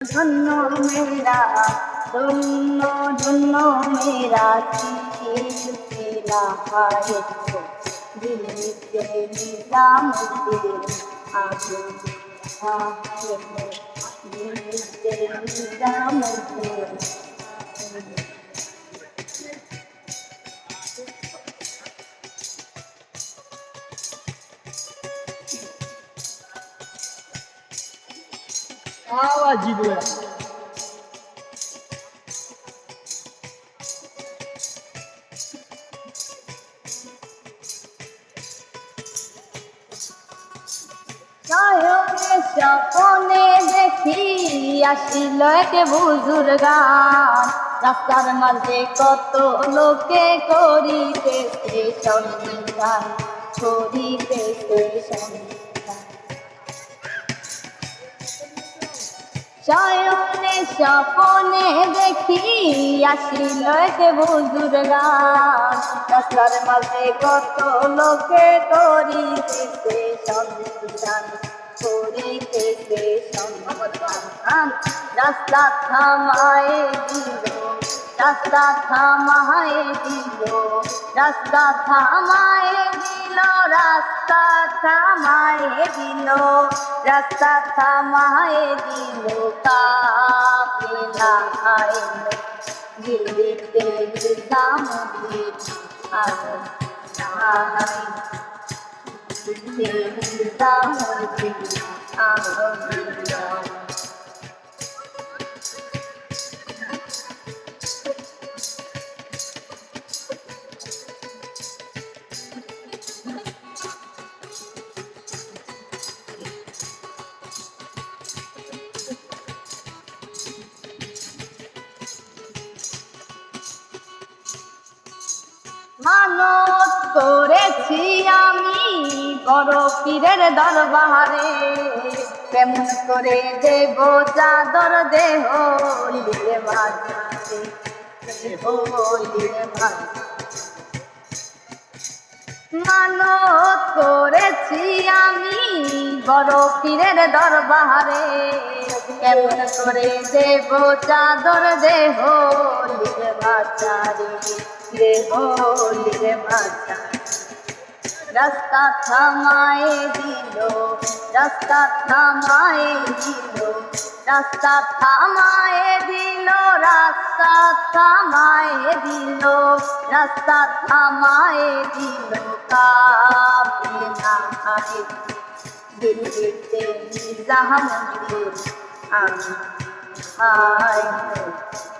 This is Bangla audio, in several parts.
ধন্য মেরা ধন্য ধন্য মেরা সিলসিলা হায় দিল্লিতে নিজামুদ্দিন আবু সাহেব দিল্লিতে নিজামুদ্দিন দিয়ে শয়নে স্বপনে দেখি আসিল এক বুজুর গান। রাস্তার মাঝে কত লোকে করিতেছে সন্ধান করিতেছে সন্ধান। শয়নে স্বপনে দেখি আসিল এক বুজুর গান। মাঝে কত লোকে করিতেছে সন্ধান করিতেছে সন্ধান রাস্তা থামায়ে দিল, রাস্তা থামায়ে দিল রাস্তা থামায়ে দিল রাস্তা থামায়ে দিল রাস্তা থামায়ে দিল কাপিলা আইল দিল্লিতে নিজামুদ্দিন আলো মানত করেছি আমি বড় পীরের দরবারে। কেমন করে দেব চাদর দেহ হইলে মাঝে হইলে মাঝে মানত করেছি আমি বড় পীরের দরবারে। কেমন করে দেব চাদর দেহ রাস্তা থামায় দিল রাস্তা থামায়ে দিল, রাস্তা থামায়ে দিল, রাস্তা থামায়ে দিল, রাস্তা থামায়ে দিল কাপিলা আয়ে দিল্লিতে নিজামুদ্দিন আমি হায়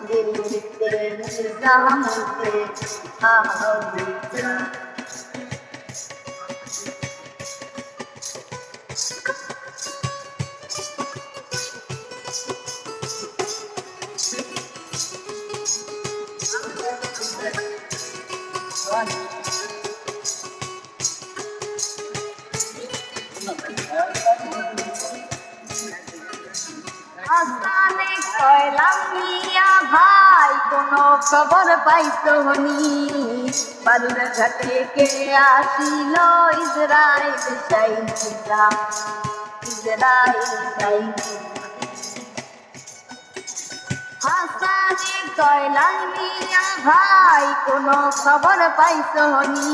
দিল্লিতে নিজামুদ্দিন আমি আসানে কয়লাম মিয়া ভাই, কোনো খবর পাইতো নি বালুর ঘাটে কে আসিল ইসরায়েল চাইছিলা ইসরায়েল চাইছিলা কয়লাম মিয়া ভাই, কোনো খবর পাইতো নি?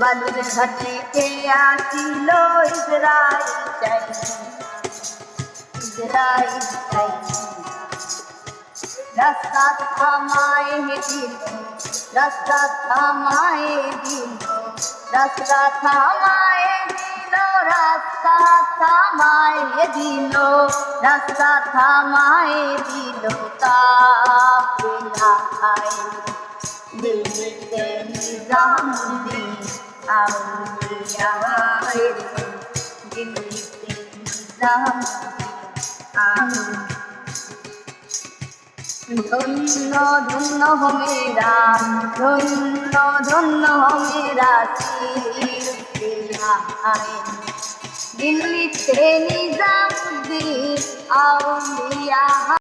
বালুর ঘাটে কে আসিল ইসরায়েল চাইছিলা ইসরায়েল রাস্তা থামায়ে দিল, রাস্তা থামায়ে দিল, রাস্তা থামায়ে দিল, রাস্তা থামায়ে দিল, রাস্তা থামায়ে দিল ধন্য ধন্য মেরা ধন্য ধন্য মেরা দিল্লিতে নিজামুদ্দিন আউলিয়া